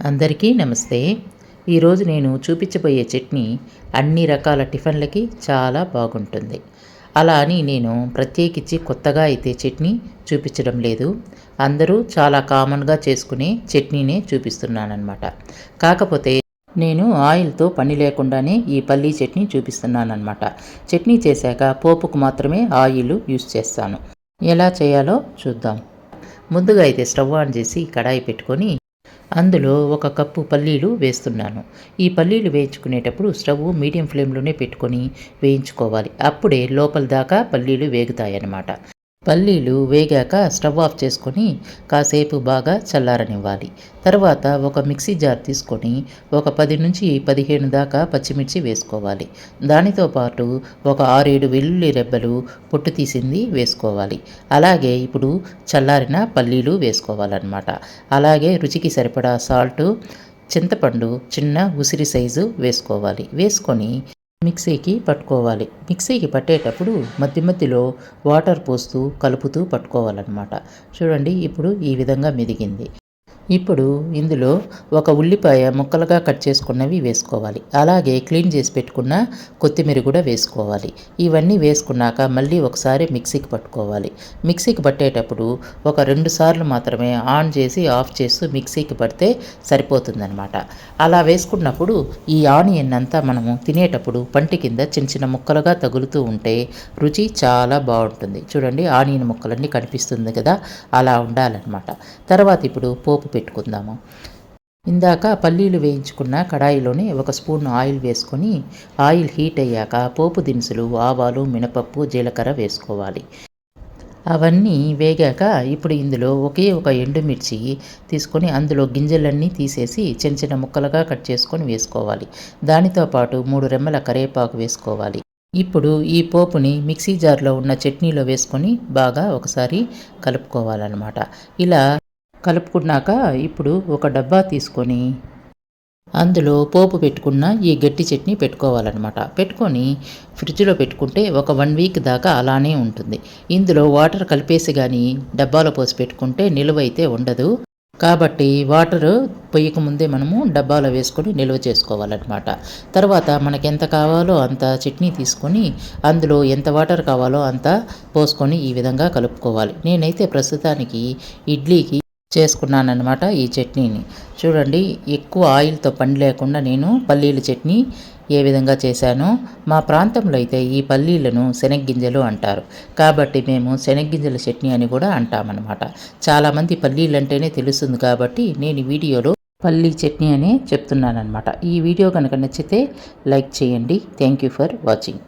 అందరికీ నమస్తే. ఈరోజు నేను చూపించబోయే చట్నీ అన్ని రకాల టిఫిన్లకి చాలా బాగుంటుంది. అలా అని నేను ప్రత్యేకించి కొత్తగా అయితే చట్నీ చూపించడం లేదు. అందరూ చాలా కామన్గా చేసుకునే చట్నీనే చూపిస్తున్నానమాట కాకపోతే నేను ఆయిల్తో పని లేకుండానే ఈ పల్లీ చట్నీ చూపిస్తున్నానమాట చట్నీ చేశాక పోపుకు మాత్రమే ఆయిల్ యూస్ చేస్తాను. ఎలా చేయాలో చూద్దాం. ముందుగా అయితే స్టవ్ ఆన్ చేసి కడాయి పెట్టుకొని అందులో ఒక కప్పు పల్లీలు వేస్తున్నాను. ఈ పల్లీలు వేయించుకునేటప్పుడు స్టవ్ మీడియం ఫ్లేమ్లోనే పెట్టుకొని వేయించుకోవాలి. అప్పుడే లోపల దాకా పల్లీలు వేగుతాయన్నమాట. పల్లీలు వేగాక స్టవ్ ఆఫ్ చేసుకొని కాసేపు బాగా చల్లారనివ్వాలి. తర్వాత ఒక మిక్సీ జార్ తీసుకొని ఒక పది నుంచి పదిహేను దాకా పచ్చిమిర్చి వేసుకోవాలి. దానితో పాటు ఒక ఆరేడు వెల్లుల్లి రెబ్బలు పొట్టు తీసింది వేసుకోవాలి. అలాగే ఇప్పుడు చల్లారిన పల్లీలు వేసుకోవాలన్నమాట. అలాగే రుచికి సరిపడా సాల్టు చింతపండు చిన్న ఉసిరి సైజు వేసుకోవాలి. వేసుకొని మిక్సీకి పట్టుకోవాలి. మిక్సీకి పట్టేటప్పుడు మధ్య మధ్యలో వాటర్ పోస్తూ కలుపుతూ పట్టుకోవాలన్నమాట. చూడండి ఇప్పుడు ఈ విధంగా మెదిగింది. ఇప్పుడు ఇందులో ఒక ఉల్లిపాయ ముక్కలుగా కట్ చేసుకున్నవి వేసుకోవాలి. అలాగే క్లీన్ చేసి పెట్టుకున్న కొత్తిమీర కూడా వేసుకోవాలి. ఇవన్నీ వేసుకున్నాక మళ్ళీ ఒకసారి మిక్సీకి పట్టుకోవాలి. మిక్సీకి పట్టేటప్పుడు ఒక రెండు సార్లు మాత్రమే ఆన్ చేసి ఆఫ్ చేస్తూ మిక్సీకి పడితే సరిపోతుందనమాట అలా వేసుకున్నప్పుడు ఈ ఆనియన్ అంతా మనము తినేటప్పుడు పంటి కింద చిన్న చిన్న ముక్కలుగా తగులుతూ ఉంటే రుచి చాలా బాగుంటుంది. చూడండి ఆనియన్ ముక్కలన్నీ కనిపిస్తుంది కదా? అలా ఉండాలన్నమాట. తర్వాత ఇప్పుడు పోపు పెట్టుకుందాము. ఇందాక పల్లీలు వేయించుకున్న కడాయిలోనే ఒక స్పూన్ ఆయిల్ వేసుకొని ఆయిల్ హీట్ అయ్యాక పోపు దినుసులు ఆవాలు మినపప్పు జీలకర్ర వేసుకోవాలి. అవన్నీ వేగాక ఇప్పుడు ఇందులో ఒకే ఒక ఎండుమిర్చి తీసుకొని అందులో గింజలన్నీ తీసేసి చిన్న చిన్న ముక్కలుగా కట్ చేసుకొని వేసుకోవాలి. దానితో పాటు మూడు రెమ్మల కరివేపాకు వేసుకోవాలి. ఇప్పుడు ఈ పోపుని మిక్సీ జార్లో ఉన్న చట్నీలో వేసుకొని బాగా ఒకసారి కలుపుకోవాలన్నమాట. ఇలా కలుపుకున్నాక ఇప్పుడు ఒక డబ్బా తీసుకొని అందులో పోపు పెట్టుకున్న ఈ గట్టి చట్నీ పెట్టుకోవాలన్నమాట. పెట్టుకొని ఫ్రిడ్జ్లో పెట్టుకుంటే ఒక వన్ వీక్ దాకా అలానే ఉంటుంది. ఇందులో వాటర్ కలిపేసి కానీ డబ్బాలో పోసి పెట్టుకుంటే నిల్వ అయితే ఉండదు. కాబట్టి వాటర్ పొయ్యక ముందే మనము డబ్బాలో వేసుకొని నిల్వ చేసుకోవాలన్నమాట. తర్వాత మనకి ఎంత కావాలో అంత చట్నీ తీసుకొని అందులో ఎంత వాటర్ కావాలో అంత పోసుకొని ఈ విధంగా కలుపుకోవాలి. నేనైతే ప్రస్తుతానికి ఇడ్లీకి చేసుకున్నానమాట ఈ చట్నీని. చూడండి ఎక్కువ ఆయిల్తో పని లేకుండా నేను పల్లీల చట్నీ ఏ విధంగా చేశానో మా ప్రాంతంలో అయితే ఈ పల్లీలను శనగ్గింజలు అంటారు. కాబట్టి మేము శనగ్గింజల చట్నీ అని కూడా అంటామన్నమాట. చాలామంది పల్లీలు అంటేనే తెలుస్తుంది కాబట్టి నేను వీడియోలో పల్లీ చట్నీ అనే చెప్తున్నానమాట ఈ వీడియో కనుక నచ్చితే లైక్ చేయండి. Thank you for watching.